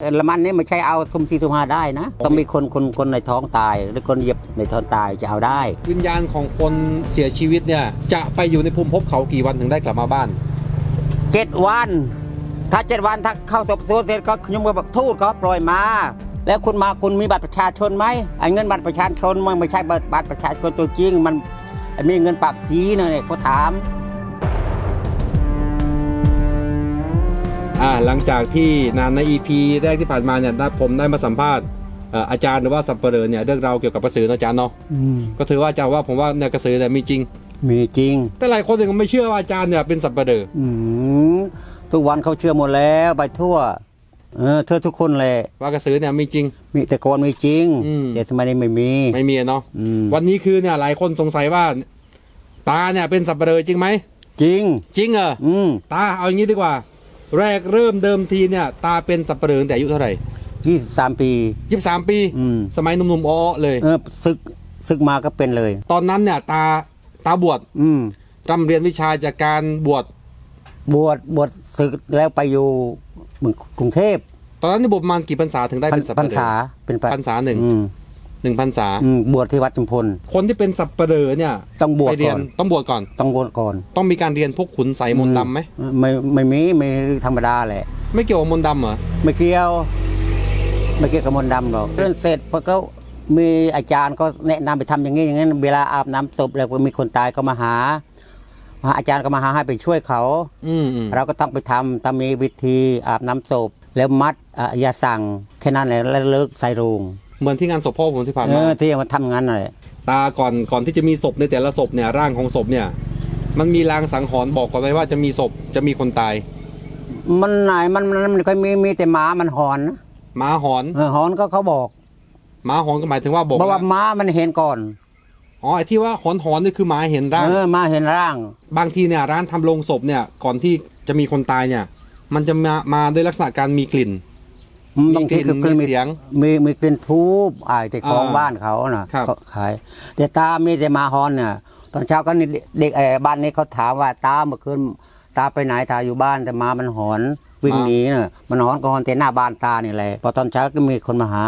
เออละมันนี่ไม่ใช่เอาสุ่มสี่สุ่มห้าได้นะ ต้องมีคนคนคนในท้องตาย หรือคนเหยียบในท้องตายจะเอาได้ วิญญาณของคนเสียชีวิตเนี่ย จะไปอยู่ในภูมิภพเขากี่วันถึงได้กลับมาบ้านเจ็ดวัน ถ้าเจ็ดวันถ้าเข้าศพสวดเสร็จก็ขยมกับทูตเขาปล่อยมา แล้วคุณมาคุณมีบัตรประชาชนไหมไอ้เงินบัตรประชาชนมันไม่ใช่บัตรบัตรประชาชนตัวจริง มันมีเงินปากผีนะเนี่ยเขาถาม อ่าหลังจากที่นานใน EP แรกที่ผ่านมาเนี่ยได้ผมได้มาสัมภาษณ์เอ่ออาจารย์หรือว่าสัปเหร่อเนี่ยเรื่องราวเกี่ยวกับกระสือนะอาจารย์เนาะอืมก็ถือว่าอาจารย์ว่าผมว่าเนี่ยกระสือเนี่ยมีจริง มีจริง แต่หลายคนยังไม่เชื่อว่าอาจารย์เนี่ยเป็นสัปเหร่ออืมทุกวันเขาเชื่อหมดแล้วไปทั่ว เออเธอทุกคนเลยว่ากระสือเนี่ยมีจริง มีแต่ก่อนมีจริงอืมแต่สมัยนี้ไม่มีไม่มีเนาะอืมวันนี้คือเนี่ยหลายคนสงสัยว่า ตาเนี่ยเป็นสัปเหร่อจริงไหมจริง จริงเหรออืมตาเอาอย่างนี้ดีกว่า แรกเริ่มเดิมทีเนี่ยตาเป็นสัปเหร่อตั้งแต่อายุเท่าไหร่ยี่สิบสามปี ยี่สามปี อืม สมัยหนุ่มๆอ้อๆเลย เออซึกซึกมาก็เป็นเลย ตอนนั้นเนี่ยตาตาบวชอืม ร่ำเรียนวิชาจากการบวชบวชบวชศึกแล้วไปอยู่เมืองกรุงเทพตอนนั้นนี่บวชประมาณกี่พรรษาถึงได้พรรเป็นสัปพรรเหร่ษาอเป็นไปพรรษาหนึ่ง อืม หนึ่งพรรษาอืมบวชที่วัดจุมพล คนที่เป็นสัปเหร่อเนี่ยต้องบวชไปเรียก่อน ต้องบวชก่อน ต้องบวชก่อนต้องมีการเรียนพวกขุนใสมนต์ดำไหมเออไม่ไม่มีไม่ธรรมดาแหละ ไม่เกี่ยวกับมนต์ดำเหรอไม่เกี่ยว ไม่เกี่ยวกับมนต์ดำหรอกเรื่องเสร็จพอก็มีอาจารย์ก็แนะนำไปทำอย่างนี้อย่างนั้นเวลาอาบน้ำศพแล้วก็มีคนตายก็มาหามาอาจารย์ก็มาหาให้ไปช่วยเขา อืมอืมเราก็ต้องไปทำต้องมีวิธีอาบน้ำศพแล้วมัดอะยาสั่งแค่นั้นแหละแล้วเลิกใส่โรง เหมือนที่งานศพพ่อผมที่ผ่านเอมาอที่มาทำงานอะไรตาก่อนก่อนที่จะมีศพในแต่ละศพเนี่ยร่างของศพเนี่ย มันมีลางสังหรณ์บอกก่อนไหมว่าจะมีศพจะมีคนตายมันไหนมันมันมันก็มีมีแต่หมามันหอนนะหมาหอนเออหอนก็เขาบอกหมาหอนก็หมายถึงว่าบอกบอกว่าว่าหมามันเห็นก่อนอ๋อไอ้ที่ว่าหอนหอนนี่คือหมาเห็นร่าง เออหมาเห็นร่าง บางทีเนี่ยร้านทำโรงศพเนี่ยก่อนที่จะมีคนตายเนี่ย มันจะมามาด้วยลักษณะการมีกลิ่น บางทีก็มีกลิ่นมีเสียง มีมีกลิ่นทูบไอ้แต่ของอ่าบ้านเขาน่ะครับเขาขายแต่ตามีแต่หมาหอนเนี่ยตอนเช้าก็นี่เด็กไอ้บ้านนี้เขาถามว่าตาเมื่อคืนตาไปไหนตาอยู่บ้านแต่หมามันหอนวิ่งหนีน่ะมันหอนก่อนแต่หน้าบ้านตานี่แหละพอตอนเช้าก็มีคนมาหา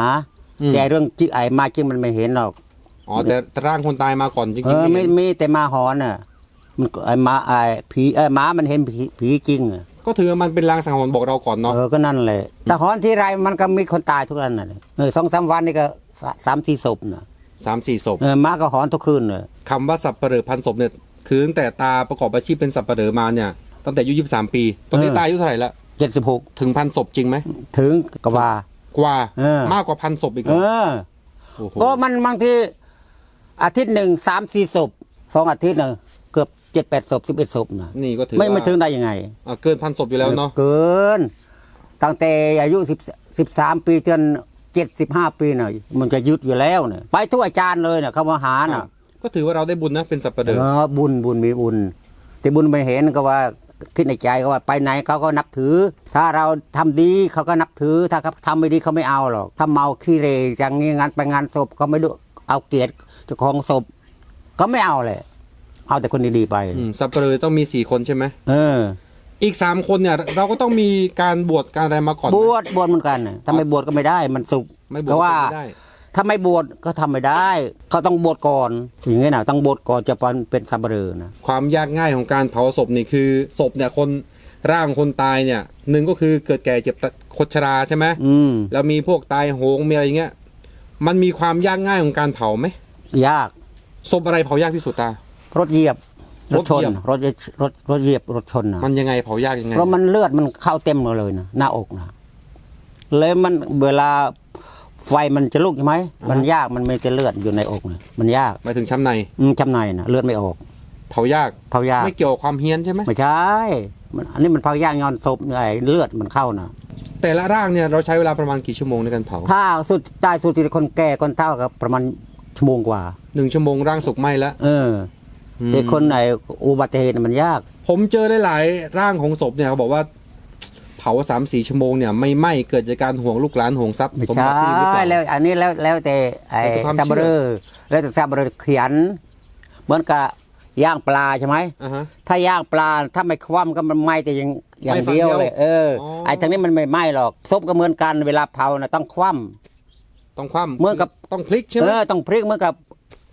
อืมแต่เรื่องจิไอ้มาจริงมันไม่เห็นหรอกอ๋อแต่แต่ร่างคนตายมาก่อนจริงเอๆอไม่ไม่เห็นมีแต่หมาหอนน่ะ มันก็ไอ้หมาไอ้ผีไอ้หมามันเห็นผีผีจริงอะก็ถือว่ามันเป็นลางสังหรณ์บอกเราก่อนเนาะเออก็นั่นแหละแต่หอนที่ไรมันก็มีคนตายทุกวันน่ะเออสองสามวันนี่ก็สสามสี่ศพน่ะสามสี่ศพเออหมาก็หอนทุกคืนเลยคำว่าสับเปลือพันศพเนี่ยคือตั้งแต่ตาประกอบอาชีพเป็นสับเปลือมาเนี่ยตั้งแต่อายุยี่สามปี ตอนนี้ตาอายุเท่าไหร่ละเจ็ดสิบหกถึงพันศพจริงไหมถึงกว่า กว่าเออ มากกว่าพันศพอีกเหรเอออโอ้โหก็มันบางทีอาทิตย์หนึ่งสามสี่ศพสองอาทิตย์หนึ่งเกือบ เจ็ดแปดศพสิบเอ็ดศพนะนี่ก็ถือไม่ว่าไม่ถึงได้ยังไงอะเกินพันศพอยู่แล้วเนาะเกิน ตั้งแต่อายุสิบสิบสามปีจนเจ็ดสิบห้าปีน่ะมันจะยุดอยู่แล้วเนี่ยไปทุกอาจารย์เลยเนี่ยเขามาหาน่ะ ก็ถือว่าเราได้บุญนะเป็นสับเปลือเออบุญบุญมีบุญ แต่บุญไม่เห็นก็ว่าคิดในใจก็ว่าไปไหนเขาก็นับถือ ถ้าเราทำดีเขาก็นับถือ ถ้าเขาทำไม่ดีเขาไม่เอาหรอกถ้าเมาขี้เรอย่างนี้งานไปงานศพก็ไม่ดูเอาเกียรติเจ้าของศพก็ไม่เอาเลย เอาแต่คนดีๆไป อืมสับเปลือต้องมีสี่คนใช่ไหมเออ อีกสามคนเนี่ย เราก็ต้องมีการบวชการอะไรมาก่อนไหบม วชบวชเหมือนกันน่ะถ้าไม่บวชก็ไม่ได้ มันสุกไม่บวชเพราะว่าก็ไม่ได้ ถ้าไม่บวชก็ทำไม่ได้เขาต้องบวชก่อนอย่างนี้นะต้องบวชก่อนจะเป็นเป็นสับเบลอนะความยากง่ายของการเผาศพนี่คือศพเนี่ยคนร่างคนตายเนี่ยหนึ่งก็คือเกิดแก่เจ็บตะคดชราใช่ไหมอืม แล้วมีพวกตายโหงมีอะไรอย่างเงี้ยมันมีความยากง่ายของการเผาไหมยากศพอะไรเผายากที่สุดตา รถเหยียบรรถถชนเหยียบรถรถรถเหยียบรถชนนะมันยังไงเผายากยังไงเพราะมันเลือดมันเข้าเต็มเลยนะหน้าอกนะเลยมันเวลาไฟมันจะลุกใช่ไหมมันยากมันไม่จะเลือดอยู่ในอกนะมันยากหมายถึงช้ำในอืมจำในนะเลือดไม่ออก เผายากเผายากไม่เกี่ยวกับความเฮี้ยนใช่ไหมไม่ใช่มันอันนี้มันเผายากงอนศพไอ้เลือดมันเข้านะแต่ละร่างเนี่ยเราใช้เวลาประมาณกี่ชั่วโมงในการเผา ถ้าสุดใต้สุดที่คนแก่คนเฒ่าก็ประมาณชั่วโมงกว่าหนึ่งชั่วโมงร่างสุกไหมแล้วเอออืม แต่คนไหนอุบัติเหตุมันยาก ผมเจอหลายๆร่างของศพเนี่ยเขาบอกว่าเผาสามสี่ชั่วโมงเนี่ยไม่ไหม้เกิดจากการห่วงลูกหลานห่วงทรัพย์ไม่สมใช่บัติที่หรือเปล่าแล้วอันนี้แล้วแล้วแต่ไอ้แล้วแต่ความซาบเชื่อเรอแล้วแต่ซาบเรอเขียน เหมือนกับย่างปลาใช่ไหมอ่าฮะถ้าย่างปลาถ้าไม่คว่ำก็มันไหม้แต่อย่างอย่างไหม้ฝั่งเดียวเดียวเลยเอออ๋อไอ้ทางนี้มันไม่ไหม้หรอกซุปก็เหมือนกันเวลาเผานะต้องคว่ต้องคว่ำเหมือนกับต้องพลิกใช่ำไหเอมอต้องพริกเหมือนกับ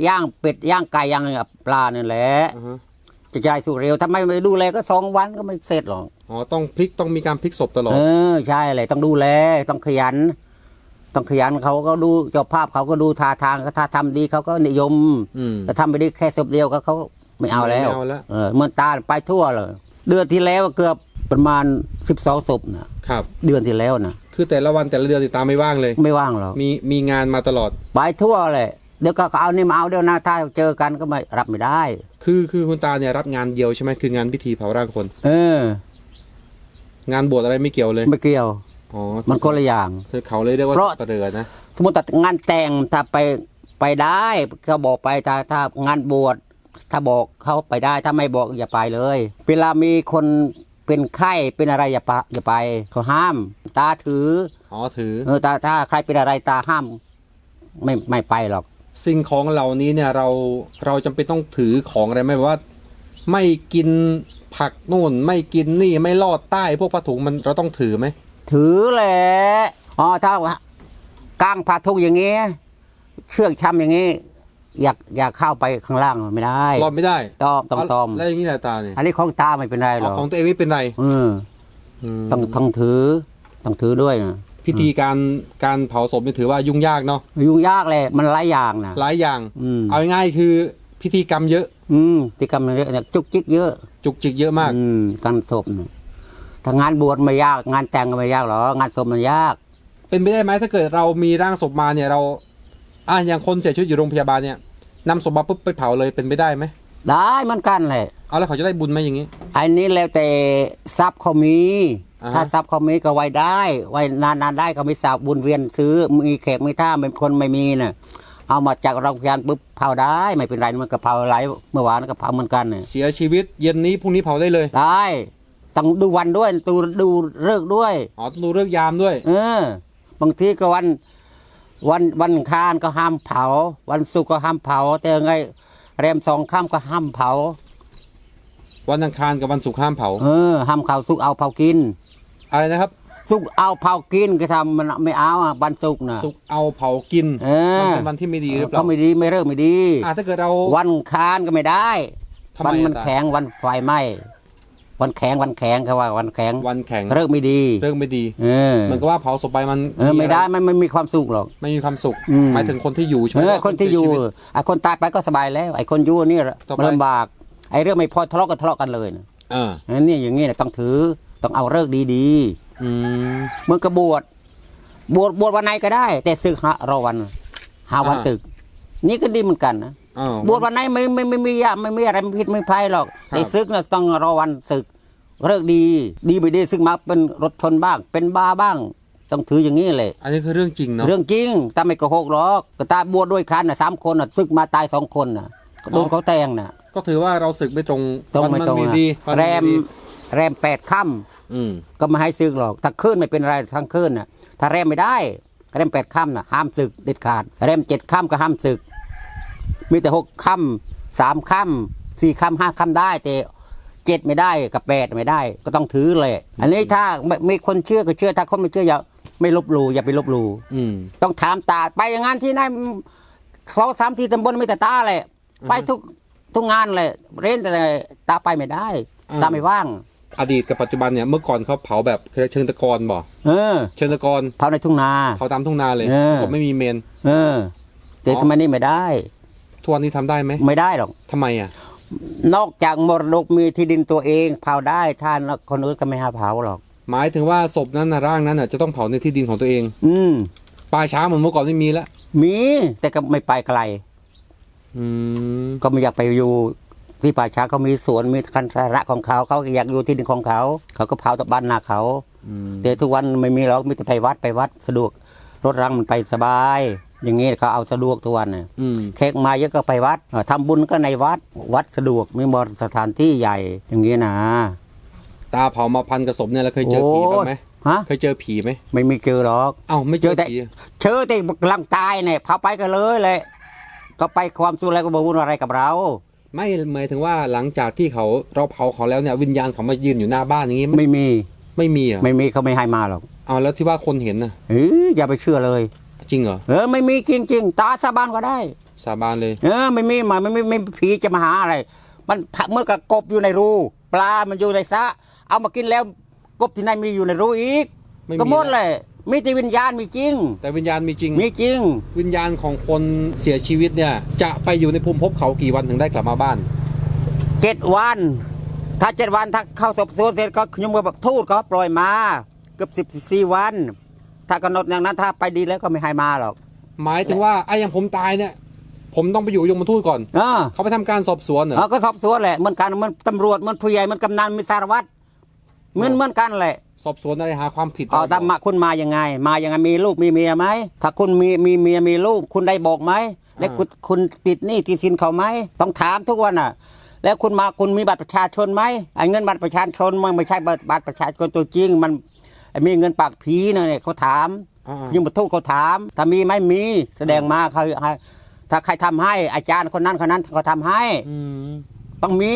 ย่างเป็ดย่างไก่ย่างปลานี่แหละอ่าฮะจะจ่ายสุกเร็วถ้าไม่ไปดูแลก็สองวันก็ไม่เสร็จหรอกอ๋อต้องพลิกต้องมีการพลิกศพตลอด เออใช่เลยต้องดูแลต้องขยัน ต้องขยันเขาก็ดูเจ้าภาพเขาก็ดูท่าทางเขาถ้าทำดีเขาก็นิยมอืม แต่ทำไปได้แค่ศพเดียวก็เขาไม่เอาแล้วไม่เอาแล้ว เออเมื่อตาไปทั่วเลย เดือนที่แล้วเกือบประมาณสิบสองศพนะครับ เดือนที่แล้วนะคือแต่ละวันแต่ละเดือนติดตามไม่ว่างเลย ไม่ว่างหรอก มีมีงานมาตลอด ไปทั่วเลย เดี๋ยวก็เอานี่มาเอาเดี๋ยวนะถ้าเจอกันก็ไม่รับไม่ได้ คือคือคุณตาเนี่ยรับงานเดียวใช่ไหมคืองานพิธีเผาร่างคน เออ งานบวชอะไรไม่เกี่ยวเลยไม่เกี่ยวอ๋อมันคนละอย่างคือเขาเลยเรียกว่าเพราะสับปะเรือนะสมมติงานแต่งถ้าไปไปได้ก็บอกไปถ้าถ้างานบวชถ้าบอกเขาไปได้ถ้าไม่บอกอย่าไปเลย เวลามีคนเป็นไข้เป็นอะไรอย่าไปอย่าไปเขาห้าม ตาถืออ๋อถือเออตาถ้าใครเป็นอะไรตาห้าม ไม่ไม่ไปหรอก สิ่งของเหล่านี้เนี่ยเราเราจำเป็นต้องถือของอะไรไหมแบบว่า ไม่กินผักนู่น ไม่กินนี่ไม่ลอดใต้ พวกผ้าถุงมันเราต้องถือไหมถือแหละอ๋อถ้ากางผ้าทุกอย่างงี้ เชือกช้ำอย่างงี้ อยากอยากเข้าไปข้างล่างไม่ได้รอดไม่ได้ตอมต้องตอมแล้วอย่างนี้แหละตาเนี่ยอันนี้ของตาไม่เป็นไรหรเอาอกของตัวเองไม่เป็นไรเออมต้องต้องถือต้องถือด้วยนะ พิธีการการเผาศพนี่ถือว่ายุ่งยากเนาะยุ่งยากเลยมันหลายอย่างนะหลายอย่างอืมเอาง่ายๆคือพิธีกรรมเยอะ อืมกิจกรรมเยอะเนี่ยจุกจิกเยอะ จุกจิกเยอะมาก อืมการศพน่ะถ้างานบวชไม่ยาก งานแต่งก็ไม่ยากหรอกงานศพมันยาก เป็นไปได้ไหมถ้าเกิดเรามีร่างศพมาเนี่ยเรา อะอย่างคนเสียชีวิตอยู่โรงพยาบาลเนี่ยนำศพมาปุ๊บไปเผาเลยเป็นไปได้ไหมได้เหมือนกันเลยเอาแล้วเขาจะได้บุญไหมอย่างนี้อันนี้แล้วแต่ทรัพย์เขามีอ่าฮะ ถ้าทรัพย์เขามีก็ไว้ได้ ไว้นานๆได้ก็มีสาวบุญเวียนซื้อมีแขกมีท่าเป็นคนไม่มีน่ะเอามาจากโรงพยาบาลปุ๊บเผาได้ ไม่เป็นไรมันก็เผาไหลเมื่อวานก็เผาเหมือนกันน่ะเสียชีวิตเย็นนี้พรุ่งนี้เผาได้เลย ได้ต้องดูวันด้วยดูดูเลิกษ์ด้วยอ๋อต้องดูเรื่องยามด้วย เออ บางทีก็วัน วันวันอังคารก็ห้ามเผา วันศุกร์ก็ห้ามเผา แต่ไงแรมสองค่ำก็ห้ามเผา วันอังคารกับวันศุกร์ห้ามเผา เออห้ามเผาสุกร์เอาเผากิน อะไรนะครับสุกร์เอาเผากินก็ทำมันไม่เอาอะวันศุกร์น่ะศุกร์เอาเผากินเออ มันเป็นวันที่ไม่ดีหรือเปล่าเขาไม่ดีไม่เลิกไม่ดี อะถ้าเกิดเรา วันอังคารก็ไม่ได้ทำไมวัมันอะตา แข็งวันไฟไหม้วันแข็งวันแข็งเขาว่าวันแข็งวันแข็งเลิกไม่ดี เรื่องไม่ดีเออมันก็ว่าเผาศพไปมันเออไม่ได้ไม่ไม่มีความสุขหรอก ไม่มีความสุขอืม หมายถึงคนที่อยู่ใช่ไหมเออว่าคนที่อยู่เสีชีวิตไอ้คนตายไปก็สบายแล้ว ไอ้คนอยู่นี่ต่อไป มันลำบาก ไอ้เรื่องไม่พอทะเลาะก็ทะเลาะกันเลยนะเอออันนี่อย่างงี้นะต้องถือต้องเอาเลิกดีอืมๆเมื่อกระบวชบวชบวชวันไหนก็ได้ แต่ศึกหารอวันหาวันอ่าศึก นี่ก็ดีเหมือนกันนะอ้าว บวชวันไหนไม่ไม่ไม่ไม่ยากไม่ไม่อะไรไม่ผิดไม่ภัยหรอกครับ แต่ศึกนะต้องรอวันศึกเลิกดี ดีไม่ดีซึ่งมาเป็นรถชนบ้าง เป็นบ้าบ้าง ต้องถืออย่างนี้เลย อันนี้คือเรื่องจริงเนาะ เรื่องจริงตาไม่โกหกหรอกก็ตาบวชด้วยกันนะสามคนนะซึกมาตายสองคนนะโดนเขาแทงนะ ก็ถือว่าเราศึกไม่ตรงตรงวันไม่มันตรงมีอะดีวันแรมดีแรมแปดค่อืมำก็ไม่ให้ซึกหรอก ถ้าขึ้นไม่เป็นไรทั้งขึ้นนะถ้าแรมไม่ได้ แรมแปดค่ำนะห้ามศึกเด็ดขาด แรมเจ็ดค่ำก็ห้ามศึก มีแต่หกค่ำสามค่ำสี่ค่ำห้าค่ำได้แต่เจ็ดไม่ได้กับแปดไม่ได้ ก็ต้องถือเลย อันนี้ถ้าไม่มีคนเชื่อก็เชื่อถ้าคนไม่เชื่ออย่าไม่ลบหลู่อย่าไปลบหลู่ อืม ต้องถามตาไปอย่างนั้นที่ไหนสองสามที่ตำบลไม่แต่ตาเลยไปทุก ทุกงานเลยเล่นแต่ตาไปไม่ได้ อืม ตาไม่ว่าง อดีตกับปัจจุบันเนี่ยเมื่อก่อนเขาเผาแบบเชิงตะกอนบ่เออเชิงตะกอนเผาในทุ่งนา เผาตามทุ่งนาเลยเออ ผมไม่มีเมน เออ แต่อ๋อ สมัยนี้ไม่ได้ ทุกวันนี้ทำได้ไหมไม่ได้หรอก ทำไมอะ นอกจากมรดกมีที่ดินตัวเองเผาได้ถ้าคนอื่นก็ไม่ให้เผาหรอก หมายถึงว่าศพนั้นนะร่างนั้นน่ะจะต้องเผาในที่ดินของตัวเองอืม ป่าช้าเหมือนเมื่อก่อนไม่มีแล้วมีแต่ก็ไม่ไปไกล อืมก็ไม่อยากไปอยู่ที่ป่าช้าเขามีสวนมีคันระของเขาเขาอยากอยู่ที่ดินของเขา เขาก็เผาตะบ้านนาเขาอืมแต่ทุกวันไม่มีหรอกมีแต่ไปวัดไปวัดสะดวก รถรังมันไปสบาย อย่างงี้เขาเอาสะดวกทุกวันน่ะอืมแขกมาเยอะก็ไปวัดเอ่อทำบุญก็ในวัดวัดสะดวกมีบสถานที่ใหญ่ อย่างงี้นะ ตาเผามาพันกับศพเนี่ยแล้วเคยเจอผีบ้างไหมฮะเคยเจอผีไหมไม่มีเจอหรอกเอ้าไม่เจอเจอแต่ผีเชื่อแต่กำลังตายเนี่ยพาไปกันเลยเลย ก็ไปความสุขอะไรก็บอกวุ่นอะไรกับเรา ไม่หมายถึงว่าหลังจากที่เขาเราเผาเขาแล้วเนี่ย วิญญาณเขามายืนอยู่หน้าบ้านอย่างงี้ไม่ไม่มีไม่มีเหรอะไม่มีเขาไม่ให้มาหรอกเอาแล้วที่ว่าคนเห็นนะเอออย่าไปเชื่อเลย จริงเหรอเออไม่มีจริงๆตาสาบานก็ได้ สาบานเลย เออไม่มีมาไม่ไม่ไม่ไม่ผีจะมาหาอะไร มันเมื่อกับกบอยู่ในรูปลา มันอยู่ในสระเอามากินแล้วกบที่ไหนมีอยู่ในรูอีก ไม่มี ก็หมดเลย มีแต่วิญญาณมีจริง แต่วิญญาณมีจริง มีจริง วิญญาณของคนเสียชีวิตเนี่ย จะไปอยู่ในภูมิภพเขากี่วันถึงได้กลับมาบ้านเจ็ดวัน ถ้าเจ็ดวันถ้าเข้าสอบสวนเสร็จก็ขยมกับทูตเขาปล่อยมาเกือบสิบสี่วัน ถ้ากำหนดอย่างนั้นถ้าไปดีแล้วก็ไม่ให้มาหรอก หมายถึงว่าไอ้อย่างผมตายเนี่ย ผมต้องไปอยู่ยมทูตก่อนเออเขาไปทำการสอบสวนเหรอเออก็สอบสวนแหละเหมือนกันเหมันตำรวจเหมันผู้ใหญ่เหมันกำนันมีสารวัตร เหมือนเหมือนกันแหละ สอบสวนอะไรหาความผิดเอาตามมาคุณมายังไง มายังไงมีลูกมีเมียไหมถ้าคุณมีมีเมียมีลูก คุณได้บอกไหมแล้วคุณคุณติดหนี้ติดสินเขาไหมต้องถามทุกวันอะ แล้วคุณมาคุณมีบัตรประชาชนไหมไอ้เงินบัตรประชาชนมันไม่ใช่บัตรบัตรประชาชนตัวจริง มันไอ้มีเงินปากผีนะเนี่ยเขาถามอ่ายิงประทุเขาถาม ถ้ามีไหม่มีแสดงมาเขาให้ถ้าใครทำให้อาจารย์คนนั้นคนนั้นเขาทำให้อืมต้องมี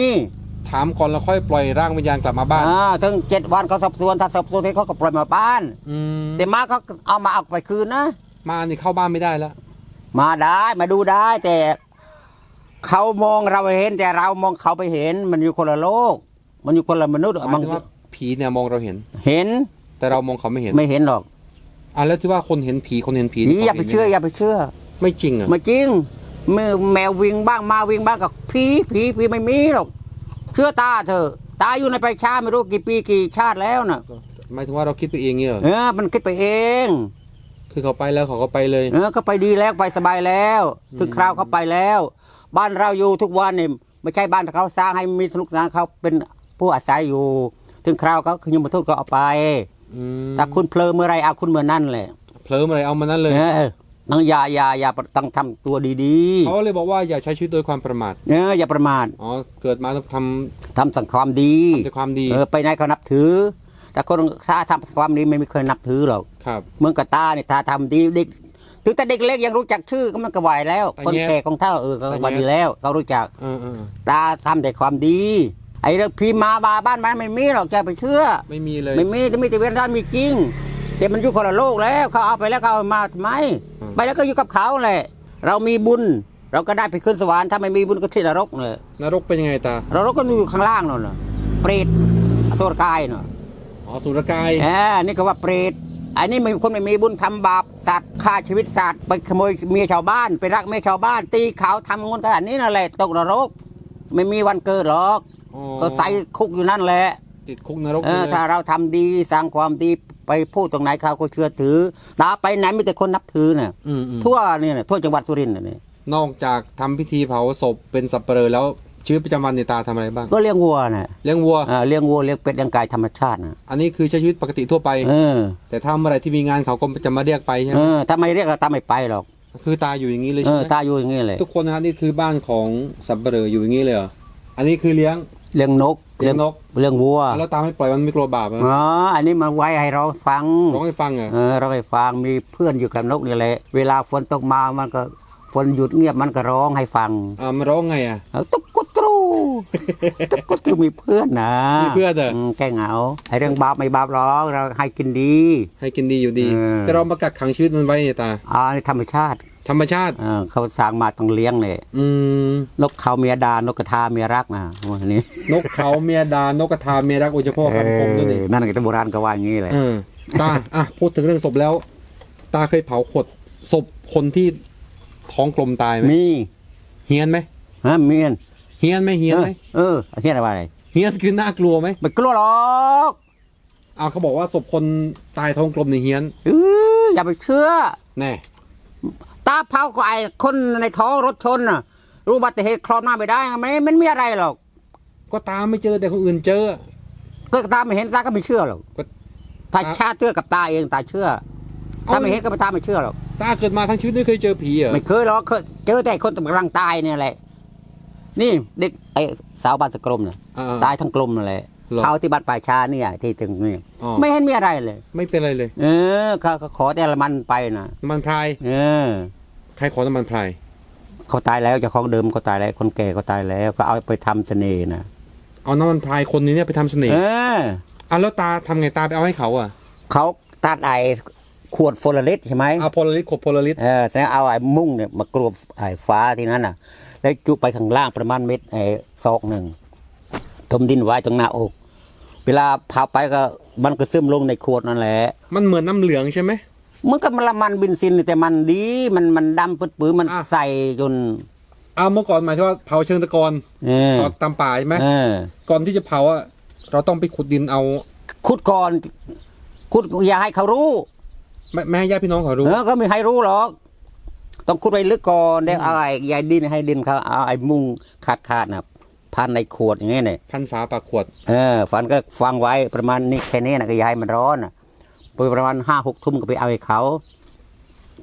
ถามก่อนแล้วค่อยปล่อยร่างวิญญาณกลับมาบ้านอ่าถึงเจ็ดวันเขาสอบสวนถ้าสอบสวนเสร็จเขาก็ปล่อยมาบ้าน อืมแต่มาเขาเอามาเอาไปคืนนะ มานี่เข้าบ้านไม่ได้แล้วมาได้มาดูได้ แต่เขามองเราเห็นแต่เรามองเขาไปเห็น มันอยู่คนละโลก มันอยู่คนละมนุษย์หมายมันถึงว่าผีเนี่ยมองเราเห็น เห็นแต่เรามองเขาไม่เห็นไม่เห็นหรอกอะแล้วที่ว่าคนเห็นผีคนเห็นผีนี่นี่อย่าไปเชื่อ อย่าไปเชื่อไม่จริงเหรอ ไมาจริงแมวแมววิ่งบ้างมาวิ่งบ้างกับผีผีผีไม่มีหรอก เชื่อตาเถอะตายอยู่ในไปชาติไม่รู้กี่ปีกี่ชาติแล้วน่ะหมายถึงว่าเราคิดไปเองเนี่ยเหรอเออมันคิดไปเอง คือเขาไปแล้วเขาก็ไปเลย เออก็ไปดีแล้วไปสบายแล้วถึงคราวเขาไปแล้ว บ้านเราอยู่ทุกวันนี่ไม่ใช่บ้านเขาสร้างให้มีสนุกสนานเขาเป็นผู้อาศัยอยู่ ถึงคราวเขาคือยมทูตก็เอาไปอืมถ้าคุณเพลิเมื่อไรเอาคุณเมื่อนั่นแหละเผลอมาอะไรเอามานั้นเลย เออต้องอย่าอย่าอย่าต้องทำตัวดีเขาเลยบอกว่าอย่าใช้ชีวิตโดยความประมาท ๆเอออย่าประมาทอ๋อ เกิดมาต้องทำทำสังความดีทำแต่ความดี เออไปไหนเขานับถือ แต่คนถ้าทำความดีไม่มีเคยนับถือหรอกครับ เมืองกบตาเนี่ยถ้าทำดีเด็กถึงแต่เด็กเล็กยังรู้จักชื่อก็มันก็ไหวแล้ว คนแก่ของเท่าเออก็วันดีแล้วเขารู้จัก เออเออตาทำแต่ความดี ไอ้เรื่องพีมาบาบ้านมันไม่มีหรอกจะไปเชื่อ ไม่มีเลย ไม่มีแต่มีแต่เวียนด้านมีจริง แต่มันอยู่คนละโลกแล้วเขาเอาไปแล้วเขาเอามาทำไมอืม ไปแล้วก็อยู่กับเขาแหละ เรามีบุญ เราก็ได้ไปขึ้นสวรรค์ถ้าไม่มีบุญก็ที่นรกเลยนรกเป็นยังไงตานรกก็อยู่ข้างล่างนั่นน่ะเปรตอสุรกายเนาะอ๋อสุรกายแหมนี่ก็ว่าเปรตอันนี้มีคนไม่มีบุญทำบาปสัตว์ฆ่าชีวิตสัตว์ไปขโมยเมียชาวบ้าน ไปรักเมียชาวบ้าน ตีเขาทำงนขนาดนี้นั่นแหละตกนรก ไม่มีวันเกิดหรอกอ๋อก็ใส่คุกอยู่นั่นแหละ ติดคุกนรกเออเลยถ้าเราทำดีสร้างความดีไปพูดตรงไหนเขาก็เชื่อถือตาไปไหนมีแต่คนนับถือเนี่ยอืมอืมทั่วเนี่ยนะทั่วจังหวัดสุรินทร์น่ะเนี่ยนอกจากทำพิธีเผาศพเป็นสับเปลือแล้วชีวิตประจำวันในตาทำอะไรบ้างก็เลี้ยงวัวน่ะเลี้ยงวัวเออเลี้ยงวัวเลี้ยงเป็ดเลี้ยงไก่ธรรมชาตินะอันนี้คือใช้ชีวิตปกติทั่วไป เออแต่ถ้าเมื่อไหรที่มีงานเขาก็จะมาเรียกไปใช่ไหเอมอถ้าไม่เรียกก็ตามไม่ไปหรอกคือตาอยู่อย่างนี้เลยเอใช่อไหมตาอยู่อย่างนี้เลย ทุกคนนะครับนี่คือบ้านของสับเปลืออยู่อย่างนี้เลยเหรออันนี้คือเลี้ยง เลี้ยงนกเลี้ยงนกเลี้ยงวัวแล้วตาไม่ปล่อยมันไม่กลัวบาปเหรออ๋ออันนี้มาไว้ให้เราฟังร้องให้ฟังเหรอเออเราให้ฟังมีเพื่อนอยู่กับนกนี่แหละเวลาฝนตกมามันก็ฝนหยุดเงียบมันก็ร้องให้ฟังอ่ามันร้องไงอะเอาตุ๊กกุตรูตุ๊กกุตรูมีเพื่อนนะมีเพื่อนเหรอมแก้เหงาไอ้เรื่องบาปไม่บาปหรอกเราให้กินดี ให้กินดีอยู่ดีเออแต่เรามากักขังชีวิตมันไว้เนี่ยตาอ่านี่ธรรมชาติ ธรรมชาติ เออเขาสร้างมาต้องเลี้ยงเลยอืม นกเขาเมียดานกกระทาเมียรักนะวันนี้นกเขาเมียดานกกระทาเมียรักอุจพ่อพันคมด้วยนี่เออนั่นก็โบราณก็ว่าอย่างนี้แหละเออตาอะพูดถึงเรื่องศพแล้ว ตาเคยเผาขดศพคนที่ท้องกลมตายไหมมีเฮี้ยนไหมฮะเมียนเฮี้ยนไหมเฮี้ยนไหมเออเออเฮียนอะไรเฮี้ยนคือน่ากลัวไหมไม่กลัวหรอกอ้าวเขาบอกว่าศพคนตายท้องกลมเนี่ยเฮี้ยนเอออย่าไปเชื่อแน่ ตาเผาก็ไอ้คนในท้องรถชนน่ะ รู้บัติเหตุคลอดมาไม่ได้นะมันมันไม่มีอะไรหรอก ก็ตามไม่เจอแต่คนอื่นเจอ ก็ตาไม่เห็นตาก็ไม่เชื่อหรอกก็ ถ้าชาติเชื่อกับตาเองตาเชื่อถ้าไม่เห็นก็ไม่ตาไม่เชื่อหรอกตาเกิดมาทั้งชีวิตไม่เคยเจอผีเหรอไม่เคยหรอกเคยเจอแต่คนกำลังตายเนี่ยแหละ นี่เด็กไอ้สาวบ้านสกรมเนี่ยอ่ตายทั้งกลมนั่นแหละเหรอเขาที่บ้านป่าชาเนี่ยที่ถึงนี่อ๋อ ไม่เห็นมีอะไรเลย ไม่เป็นไรเลย เออเขาเขาขอแต่ละมันไปนะน้ำมันพราย เออใครขอน้ำมันพราย เขาตายแล้วเจ้าของเดิมเขาตายแล้วคนแก่เขาตายแล้ว ก็เอาไปทำเสน่ห์นะเอาน้ำมันพรายคนนี้เนี่ยไปทำเสน่ห์เออ อะแล้วตาทำไงตาไปเอาให้เขาอะเขาตัดไอ้ขวดโฟลาริสใช่ไหมเอาโพลาริสขบโพลาริสเออแล้วเอาไอ้มุ้งเนี่ยมากรวบไอ้ฟ้าที่นั้นน่ะ แล้วจุไปข้างล่างประมาณเม็ดไอ้ซอกหนึ่งทมดินไว้ตรงหน้าอก เวลาเผาไปก็มันก็ซึมลงในขวดนั่นแหละ มันเหมือนน้ำเหลืองใช่ไหม มันก็มันละมันบินซินแต่มันดีมันมันดำปื้ดๆมันอะ ใส่จนเอาเมื่อก่อนหมายถึงว่าเผาเชิงตะกอนเออตอนตามป่าใช่ไหมเออก่อนที่จะเผาอะเราต้องไปขุดดินเอาขุดก่อนขุดอย่าให้เขารู้ ไม่ไม่ให้ญาติพี่น้องเขารู้ เออก็ไม่ให้รู้หรอก ต้องขุดไปลึกก่อนเดี๋ยวเอาไอ้ยายดินให้ดินเขาเอาไอ้มุงขาดขาดๆนะ พันในขวดอย่างเงี้ยเนี่ยพันฝาปากขวด เออฟันก็ฟังไว้ประมาณนี้แค่นี้นะก็อย่าให้มันร้อนนะไปประมาณห้าหกทุ่มก็ไปเอาให้เขา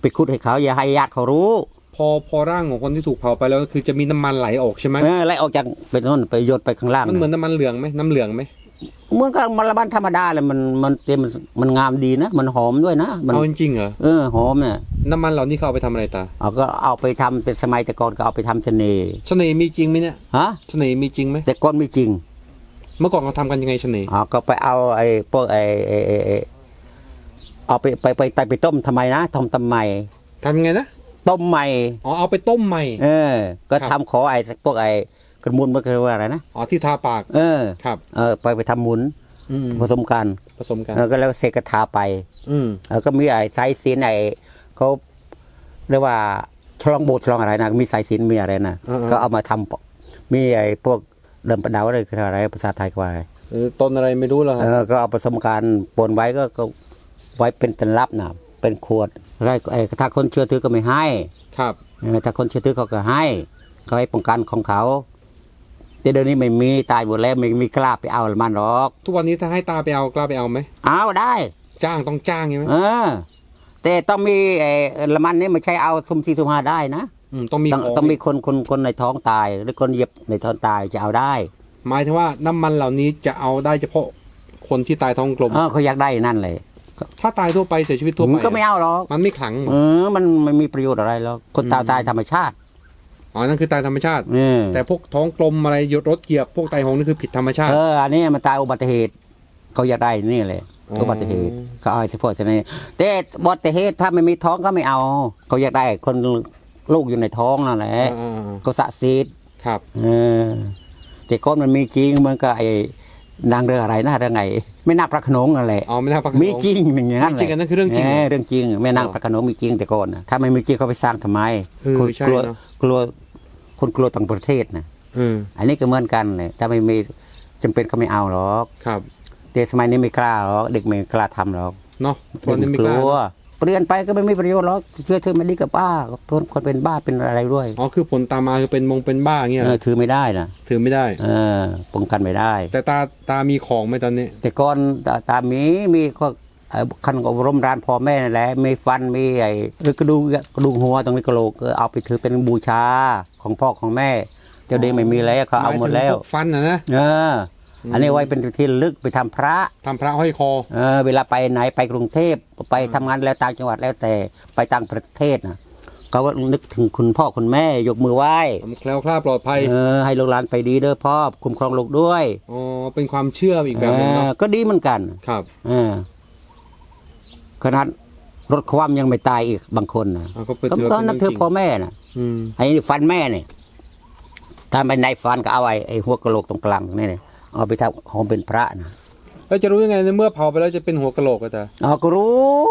ไปขุดให้เขา อย่าให้ญาติเขารู้ พอพอร่างของคนที่ถูกเผาไปแล้วคือจะมีน้ำมันไหลออกใช่ไหมเออไล่ออกจากไปโน่นไปโยนไปข้างล่างมันเหมือนน้ำมันเหลืองไหมน้ำเหลืองไหม เหมือนกับมันละมันธรรมดาเลยมันมันเต็มนมันงามดีนะ มันหอมด้วยนะมันเอาจริงๆเหรอเออหอมเนี่ยน้ำมันเหล่านี้เขาเอาไปทำอะไรตาเอาก็เอาไปทำเป็นสมัยแต่ก่อนก็เอาไปทำเสน่ห์เสน่ห์มีจริงไหมเนี่ยฮะเสน่ห์มีจริงไหมแต่ก่อนไม่จริงเมื่อก่อนเขาทำกันยังไงเสน่ห์เอาก็ไปเอาไอ้พวกไอ้ไอ้ไอ้ไอ้เอาไปไปไปไปไปต้มทำไมนะต้มทำไมทำยังไงนะต้มใหม่ อ๋อเอาไปต้มใหม่ เออ ก็ครับ ทำขอไอ้พวกไอ้ กระมุนมันเรียกว่าอะไรนะอ๋อที่ทาปาก เออครับ เออไปไปทำหมุนอืมผสมกันผสมกัน เออก็แล้วเสกกระทาไปอืมเออก็มีไอ้สายสินไอ้เขาเรียกว่าฉลองโบสถ์ฉลองอะไรนะมีสายสินมีอะไรนะอ่าๆก็เอามาทำมีไอ้พวกเดิมประดาวอะไรคืออะไรภาษาไทยก็ว่าอะไรเออต้นอะไรไม่รู้แล้วคเอรับอก็เอาผสมกันปนไว้ก็ก็ไว้เป็นตลับนะเป็นขวดอะไรไอ้ถ้าคนเชื่อถือก็ไม่ให้ครับเออถ้าคนเชื่อถือเขาก็ให้เขาให้ป้องกันของเขา แต่เดี๋ยวนี้ไม่มีตายหมดแล้วไม่มีกล้าไปเอามันหรอก ทุกวันนี้ถ้าให้ตาไปเอากล้าไปเอาไหมเอาได้ จ้างต้องจ้างใช่ไหมเออ แต่ต้องมีไอ้ละมันนี่ไม่ใช่เอาซุ่มสี่ซุ่มห้าได้นะอืมต้องมีต้องของต้องมีคนคนคนในท้องตาย หรือคนเหยียบในท้องตายจะเอาได้หมายถึงว่าน้ำมันเหล่านี้จะเอาได้เฉพาะคนที่ตายท้องกลม เออเขาอยากได้นั่นเลยถ้าตายทั่วไปเสียชีวิตทั่วไปมันก็ไม่เอาหรอก มันไม่ขลังเออ มันไม่มีประโยชน์อะไรหรอกคนตายอืมตายธรรมชาติ อ๋อ นั่นคือตายธรรมชาติเออแต่พวกท้องกลมอะไรยดรถเหยียบพวกไตหงนี่คือผิดธรรมชาติ เอออันนี้มันตายอุบัติเหตุ เขาอยากได้นี่เลยอ๋ออุบัติเหตุเขาเอาเฉพาะชนิดแต่อุบัติเหตุถ้าไม่มีท้องก็ไม่เอา เขาอยากได้คนลูกอยู่ในท้องนั่นแหละอ่าเขาสะสิทธิ์ๆครับ เออแต่ก้อนมันมีจริงมันก็ไอ้ นางเรื่องอะไรนะเรื่องไงไม่นาคพระโขนงนั่นแหละเอาไม่ได้พักมีจริงอย่างนั้นมีจริงอันนั้นคือเรื่องจริงเรื่องจริงแม่นางอ๋อพระโขนงมีจริงแต่ก่อนนะถ้าไม่มีจริงเขาไปสร้างทำไมเออคนใช่กลัวเนอะกลัวคนกลัวต่างประเทศนะอืมอันนี้ก็เหมือนกันเลยถ้าไม่มีจำเป็นเขาไม่เอาหรอกครับแต่สมัยนี้ไม่กล้าหรอกเด็กไม่กล้าทำหรอกเนาะคนนี้ไม่กกล้าลัว เปลี่ยนไปก็ไม่มีประโยชน์หรอกเชื่อถือไม่ดีกับบ้าคนคนเป็นบ้าเป็นอะไรด้วย อ๋อคือผลตามมาคือเป็นมงเป็นบ้าอย่างเงี้ยเออถือไม่ได้นะถือไม่ได้ เออป้องกันไม่ได้ แต่ตาตามีของไหมตอนนี้ แต่ก่อนตาตามีมีก็เอ่อคันอบรมร้านพ่อแม่นั่นแหละมีฟันมีไอ้กระดูกกระดูกหัวตรงนี้กระโหลกเออเอาไปถือเป็นบูชาของพ่อของแม่ เจ้าเด็กไม่มีแล้วเขาเอาหมดแล้วยถึงพกฟันนะนะเออ ออันนี้ไว้เป็นที่ระลึกไปทำพระทำพระห้อยคอเออเวลาไปไหนไปกรุงเทพไปทำงานแล้วต่างจังหวัดแล้วแต่ไปต่างประเทศนะเขาก็นึกถึงคุณพ่อคุณแม่ยกมือไหว้แคล้วคลาดปลอดภัยเออให้ลูกหลานไปดีเด้อพ่อคุ้มครองลูกด้วยอ๋อเป็นความเชื่ออีกแบบหนึงเอเนาะอก็ดีเหมือนกันครับเออขนาดรถความยังไม่ตายอีกบางคนนะอ่าก็เป็นก็ถือก็ว่าเป็นนับเรื่ถือองจพ่อริงแม่นะอืมไอ้นี่ฟันแม่เนี่ยถ้าไม่ในฟันก็เอาไอ้ไอ้หัวกะโหลกตรงกลางนี่เนี่ย เอาไปทำหอมเป็นพระนะแล้วจะรู้ยังไงในเมื่อเผาไปแล้วจะเป็นหัวกะโหลกอะจ๊ะอ๋อก็รู้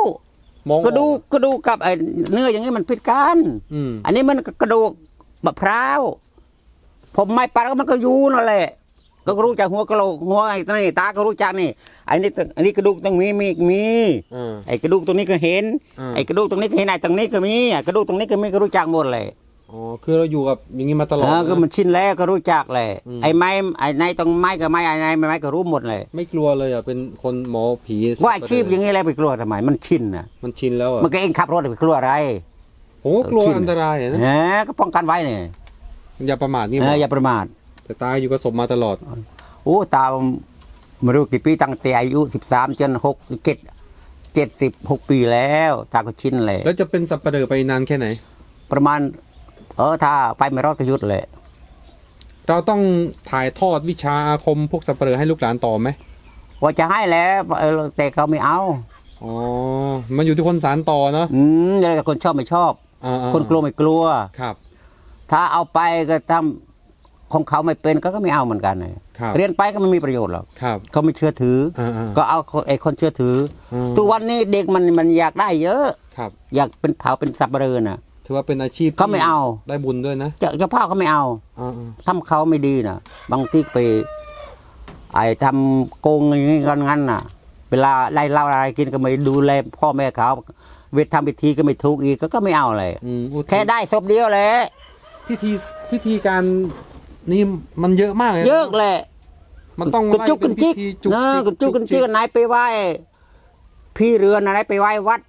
มองออกก็ดูก็ดูกับไอ้เนื้ออย่างนี้มันผิดกันอืมอันนี้มันกระดูกมะพร้าวผมไม่ปัดก็มันก็อยู่นั่นแหละก็รู้จากหัวกะโหลกหัวไอ้นี่ตาก็รู้จักนี่ไอ้นี่อันนี้กระดูกตรงนี้มีมีอ่าไอ้กระดูกตรงนี้ก็เห็นอ่าไอ้กระดูกตรงนี้ก็เห็นไอ้ตรงนี้ก็มีอะกระดูกตรงนี้ก็มีก็รู้จักหมดเลย อ๋อคือเราอยู่กับอย่างนี้มาตลอดเออก็นะมันชินแล้วก็รู้จักเลยอืมไอ้ไม้ไอ้ในตรงไม้กับไม้ไอ้ในไม้ก็รู้หมดเลย ไม่กลัวเลยอะเป็นคนหมอผีว่าอาชีพอย่างนี้แล้วไปกลัวทำไมมันชินนะมันชินแล้วอะมันก็เองขับรถไปกลัวอะไรผมก็กลัวชินอันตรายอะนะเออก็ป้องกันไว้เนี่ยอย่าประมาทนี่เอหมอออย่าประมาทแต่ตาอยู่กับศพมาตลอดโอ้ตามไม่รู้กี่ปีตั้งแต่อายุสิบสามจนหกเจ็ดเจ็ดสิบหกปีแล้ว ตาก็ชินเลยแล้วจะเป็นสับปะเลอไปนานแค่ไหน ประมาณ เออถ้าไปไม่รอดก็หยุดเลย เราต้องถ่ายทอดวิชาอาคมพวกสับเปลือให้ลูกหลานต่อไหมว่าจะให้แล้วเออแต่เขาไม่เอาอ๋อมันอยู่ที่คนสารต่อเนาะอืมแล้วแต่คนชอบไม่ชอบ อ่าๆคนกลัวไม่กลัว ครับ ถ้าเอาไปก็ทำของเขาไม่เป็นก็ก็ไม่เอาเหมือนกันเลยครับ เรียนไปก็ไม่มีประโยชน์หรอกครับเขาไม่เชื่อถือออ่าๆ ก็เอาไอ้คนเชื่อถืออม ทุกวันนี้เด็กมันมันอยากได้เยอะ ครับ อยากเป็นเผาเป็นสับเปลือน่ะ ถือว่าเป็นอาชีพเขาไม่เอา ได้บุญด้วยนะเจ้าเจ้าพ่อเขาไม่เอาอ่าทำเขาไม่ดีนะบางทีไปไอ้ทำโกงอย่างนี้กันงั้นน่ะ เวลาไล่เหล่าอะไรกินก็ไม่ดูแลพ่อแม่เขาเวททำพิธีก็ไม่ถูกอีกก็ก็ไม่เอาเลยๆอืมอุทิศแค่ได้ศพเดียวแหละพิธีพิธีการนี่มันเยอะมากเลยนเยอะแหละ มันต้องกุนจุกไล่กุนจิกเป็พิธีจุกเออจิกุนจุกกุนจิก ไหนไปไหว้ พี่เรือนอะไรไปไหว้วัด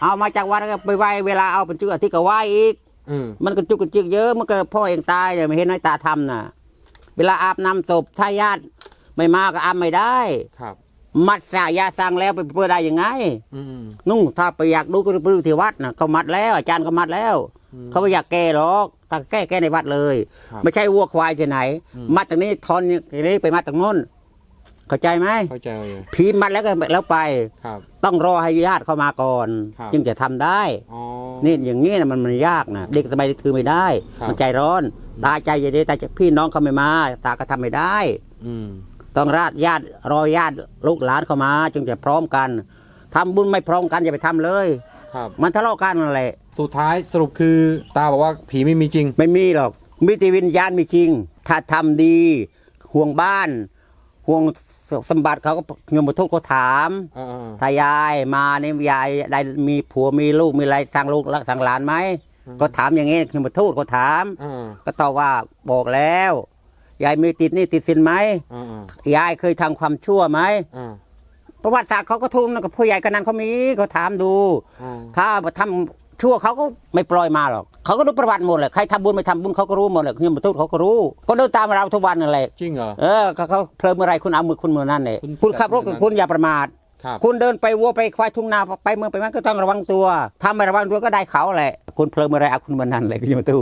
เอามาจากวัดก็ไปไหว้เวลาเอาเป็นจุกอาทิตย์ก็ไหว้อีกเออมันกุนจุกกุนจิกเยอะมันเกิดพ่อเองตายเนี่ยไม่เห็นน้อยตาทำน่ะ เวลาอาบน้ำศพถ้าญาติไม่มาก็อาบไม่ได้ครับ มัดสายาสั่งแล้วไปเพื่อได้ยังไงอืมนุ่งถ้าไปอยากดูก็ไปดูที่วัดนะเขามัดแล้วอาจารย์ก็มัดแล้วอืมเขาไม่อยากแก้หรอกถ้าแก้แก้ในวัดเลยครับไม่ใช่วัวควายที่ไหน มัดตรงนี้ทอนอย่างนี้ไปมัดตรงโน้น เข้าใจไหมเข้าใจเลยผีมัดแล้วก็แล้วไปครับต้องรอให้ญาติเข้ามาก่อนครับจึงจะทำได้อ๋อนี่อย่างนี้นะมันมันยากนะเด็กสมัยนี้คือไม่ได้ครับมันใจร้อน ตาใจเย็นๆตาจะพี่น้องเขาไม่มา ตาก็ทำไม่ได้อืมต้องราดญาติรอญาติลูกหลานเข้ามา จึงจะพร้อมกันทำบุญไม่พร้อมกันอย่าไปทำเลยครับมันทะเลาะกันนั่นแหละสุดท้ายสรุปคือตาบอกว่าผีไม่มีจริง ไม่มีหรอกมิติวิญญาณมีจริง ถ้าทำดี ห่วงบ้าน ห่วง สมบัติเขาก็โยมทุกเขาถามอ่าถ้ายายมาเนี่ยยายได้มีผัวมีลูกมีอะไรสั่งลูกและสั่งหลานไหมก็ถามอย่างงี้โยมทูตก็ถามๆอ่าก็ตอบว่าบอกแล้ว ยายมีติดหนี่ติดสินไหมอ่าๆยายเคยทำความชั่วไหมอ่าประวัติศาสตร์เขาก็ทุนกับผู้ใหญ่กันนั้นเขามีเขาถามดูอ่าถ้าทำชั่วเขาก็ไม่ปล่อยมาหรอก เขาก็รู้ประวัติหมดเลยใครทำบุญไม่ทำบุญเขาก็รู้หมดเลยคุณยมทูตเขาก็รู้ ก็เดินตามเราทุกวันนั่นแหละจริงเหรอเออเขาเขาเพลิงเมื่อไรคุณเอามือคุณมือนั่นเลยคุณคุณขับรถจับมือนั้นคุณอย่าประมาทครับคุณเดินไปวัวไปควายทุ่งนาไปเมืองไปมันก็ต้องระวังตัวถ้าไม่ระวังตัวก็ได้เขาแหละคุณเพลิงเมื่อไรเอาคุณมือนั่นเลยคุณยมทูต